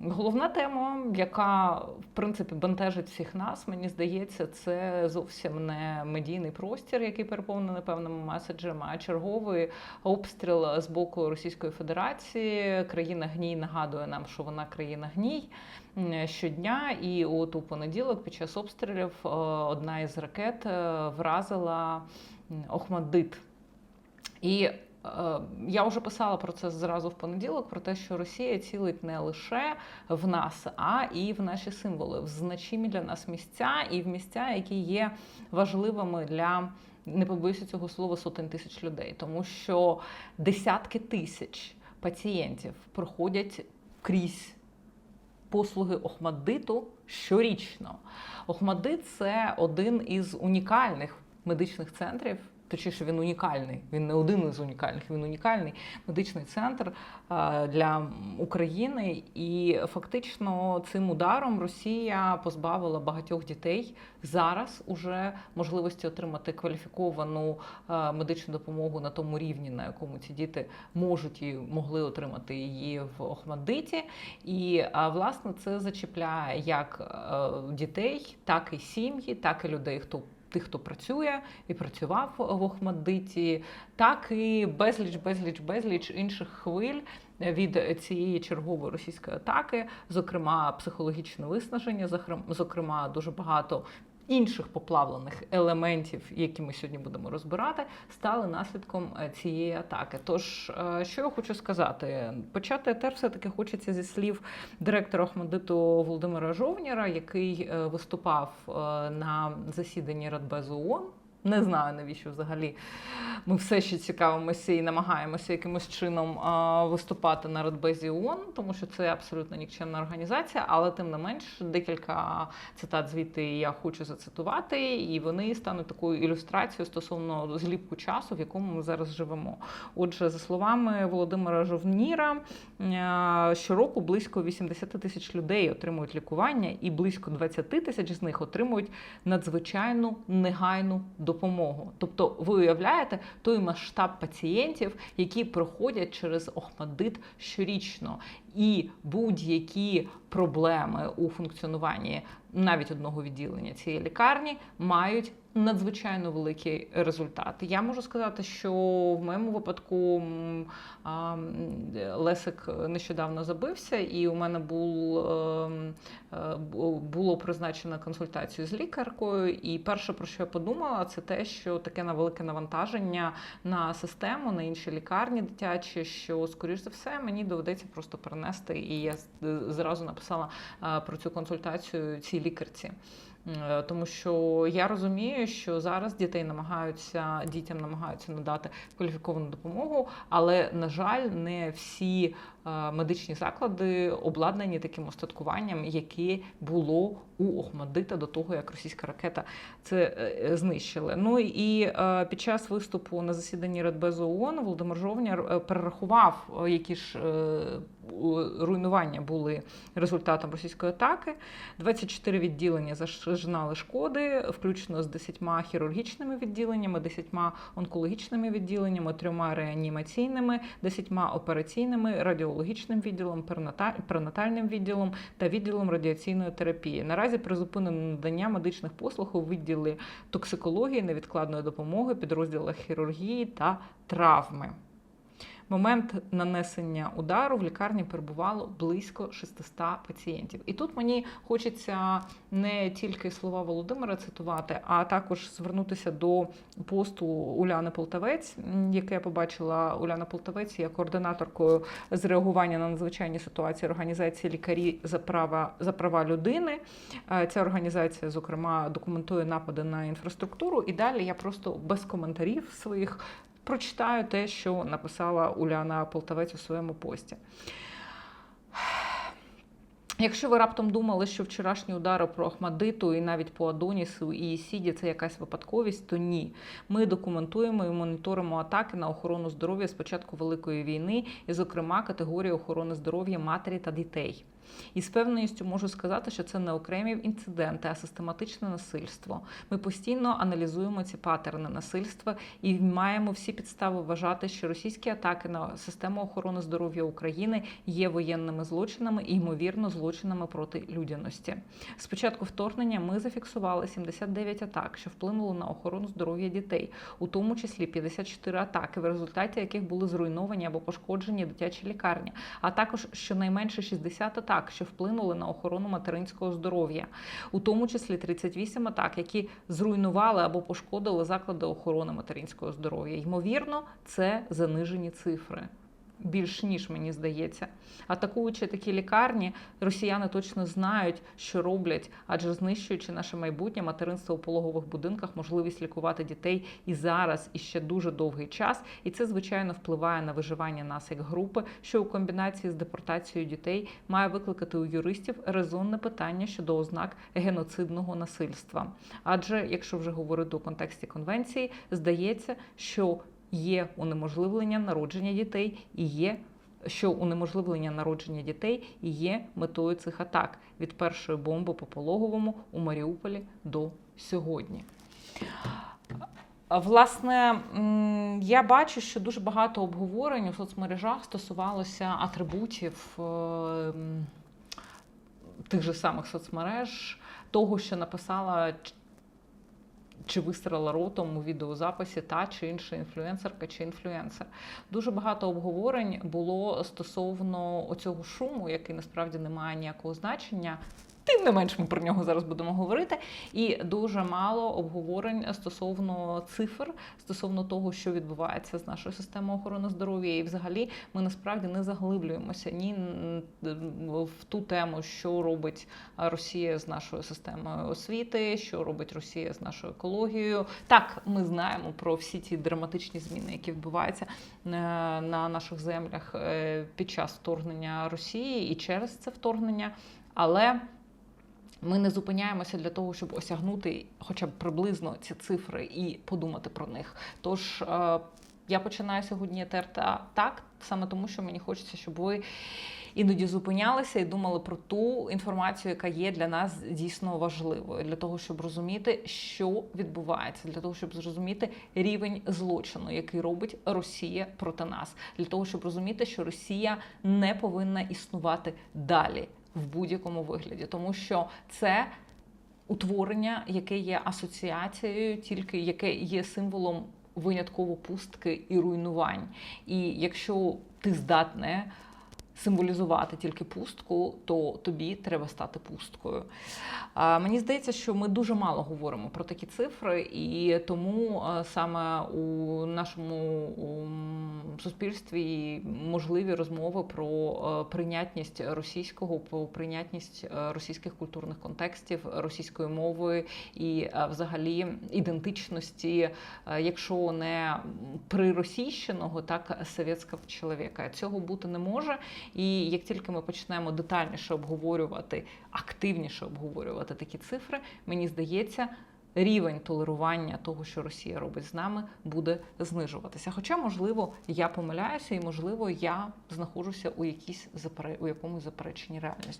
Головна тема, яка в принципі бентежить всіх нас, мені здається, це зовсім не медійний простір, який переповнений певними меседжами, а черговий обстріл з боку Російської Федерації. Країна гній нагадує нам, що вона країна гній щодня. І от у понеділок, під час обстрілів, е, одна із ракет е, вразила Охмаддит. І я вже писала про це зразу в понеділок: про те, що Росія цілить не лише в нас, а і в наші символи, в значимі для нас місця, і в місця, які є важливими для. Не побоюся цього слова сотень тисяч людей, тому що десятки тисяч пацієнтів проходять крізь послуги Охмаддиту щорічно. Охмаддит – це один із унікальних медичних центрів. Точніше, він унікальний. Він не один із унікальних, він унікальний медичний центр е, для України. І фактично цим ударом Росія позбавила багатьох дітей зараз уже можливості отримати кваліфіковану е, медичну допомогу на тому рівні, на якому ці діти можуть і могли отримати її в Охмадиті. І власне це зачіпляє як е, дітей, так і сім'ї, так і людей, хто тих, хто працює і працював в Охмадиті, так і безліч, безліч, безліч інших хвиль. Від цієї чергової російської атаки, зокрема психологічне виснаження, зокрема дуже багато інших поплавлених елементів, які ми сьогодні будемо розбирати, стали наслідком е, цієї атаки. Тож, е, що я хочу сказати, почати етер все-таки хочеться зі слів директора Охмадиту Володимира Жовніра, який е, виступав на засіданні Радбезу ООН. Не знаю, навіщо взагалі ми все ще цікавимося і намагаємося якимось чином виступати на Радбезі ООН, тому що це абсолютно нікчемна організація, але тим не менш декілька цитат звідти я хочу зацитувати, і вони стануть такою ілюстрацією стосовно зліпку часу, в якому ми зараз живемо. Отже, за словами Володимира Жовніра, е, щороку близько 80 тисяч людей отримують лікування, і близько 20 тисяч з них отримують надзвичайну негайну. Тобто, ви уявляєте той масштаб пацієнтів, які проходять через Охмадит щорічно, і будь-які проблеми у функціонуванні навіть одного відділення цієї лікарні мають надзвичайно великий результат. Я можу сказати, що в моєму випадку Лесик нещодавно забився, і у мене ем, е, бу- було призначено консультацію з лікаркою. І перше, про що я подумала, це те, що таке на велике навантаження на систему, на інші лікарні дитячі, що, скоріш за все, мені доведеться просто перенести. І я зразу написала е, про цю консультацію цій лікарці. Е, Тому що я розумію, що зараз дітей намагаються дітям намагаються надати кваліфіковану допомогу, але на жаль, не всі е, медичні заклади обладнані таким остаткуванням, яке було у Охмадита до того, як російська ракета це е, знищили. Ну і під час виступу на засіданні Радбезу ООН Володимир Жовняр перерахував, які ж руйнування були результатом російської атаки. 24 відділення зазнали шкоди, включно з 10 хірургічними відділеннями, 10 онкологічними відділеннями, трьома реанімаційними, 10 операційними, радіологічним відділом, перината- перинатальним відділом та відділом радіаційної терапії. Наразі призупинено надання медичних послуг у відділі токсикології, невідкладної допомоги, підрозділах хірургії та травми. Момент нанесення удару в лікарні перебувало близько 600 пацієнтів. І тут мені хочеться не тільки слова Володимира цитувати, а також звернутися до посту Уляни Полтавець, яке я побачила Уляна Полтавець є координаторкою з реагування на надзвичайні ситуації організації лікарі за права за права людини. Е, Ця організація, зокрема, документує напади на інфраструктуру. І далі я просто без коментарів своїх прочитаю те, що написала Уляна Полтавець у своєму пості. Якщо ви раптом думали, що вчорашні удари про Ахмадиту і навіть по Адонісу і Сіді це якась випадковість, то ні. Ми документуємо і моніторимо атаки на охорону здоров'я з початку Великої війни, і, зокрема, категорії охорони здоров'я матері та дітей. І з певністю можу сказати, що це не окремі інциденти, а систематичне насильство. Ми постійно аналізуємо ці патерни насильства і маємо всі підстави вважати, що російські атаки на систему охорони здоров'я України є воєнними злочинами і ймовірно злочинами проти людяності. З початку вторгнення ми зафіксували 79 атак, що вплинули на охорону здоров'я дітей, у тому числі 54 атаки, в результаті яких були зруйновані або пошкоджені дитячі лікарні, а також щонайменше 60 атак, що вплинули на охорону материнського здоров'я, у тому числі 38 атак, які зруйнували або пошкодили заклади охорони материнського здоров'я. Ймовірно, це занижені цифри. Більш ніж мені здається, атакуючи такі лікарні, росіяни точно знають, що роблять, адже знищуючи наше майбутнє материнство у пологових будинках, можливість лікувати дітей і зараз, і ще дуже довгий час. І це звичайно впливає на виживання нас як групи, що у комбінації з депортацією дітей має викликати у юристів резонне питання щодо ознак геноцидного насильства. Адже, якщо вже говорити у контексті конвенції, здається, що є унеможливлення народження дітей і є. Що унеможливлення народження дітей і є метою цих атак від першої бомби по пологовому у Маріуполі до сьогодні. Власне, я бачу, що дуже багато обговорень у соцмережах стосувалося атрибутів е, тих же самих соцмереж, того, що написала чи вистріла ротом у відеозаписі та чи інша інфлюенсерка чи інфлюенсер. Дуже багато обговорень було стосовно оцього шуму, який насправді не має ніякого значення. Тим не менш, ми про нього зараз будемо говорити. І дуже мало обговорень стосовно цифр, стосовно того, що відбувається з нашою системою охорони здоров'я. І взагалі ми насправді не заглиблюємося ні в ту тему, що робить Росія з нашою системою освіти, що робить Росія з нашою екологією. Так, ми знаємо про всі ті драматичні зміни, які відбуваються е, на наших землях е, під час вторгнення Росії і через це вторгнення, але. Ми не зупиняємося для того, щоб осягнути хоча б приблизно ці цифри і подумати про них. Тож е, я починаю сьогодні терти так, саме тому, що мені хочеться, щоб ви іноді зупинялися і думали про ту інформацію, яка є для нас дійсно важливою, для того, щоб розуміти, що відбувається, для того, щоб зрозуміти рівень злочину, який робить Росія проти нас, для того, щоб розуміти, що Росія не повинна існувати далі в будь-якому вигляді, тому що це утворення, яке є асоціацією, тільки яке є символом винятково пустки і руйнувань. І якщо ти здатне символізувати тільки пустку, то тобі треба стати пусткою. Мені здається, що ми дуже мало говоримо про такі цифри, і тому саме у нашому суспільстві можливі розмови про прийнятність російського, про прийнятність російських культурних контекстів, російської мови і взагалі ідентичності, якщо не приросійщеного, так совєтського чоловіка. Цього бути не може. І як тільки ми почнемо детальніше обговорювати, активніше обговорювати такі цифри, мені здається. Рівень толерування того, що Росія робить з нами, буде знижуватися. Хоча, можливо, я помиляюся, і можливо, я знаходжуся у якійсь у якомусь запереченні реальності.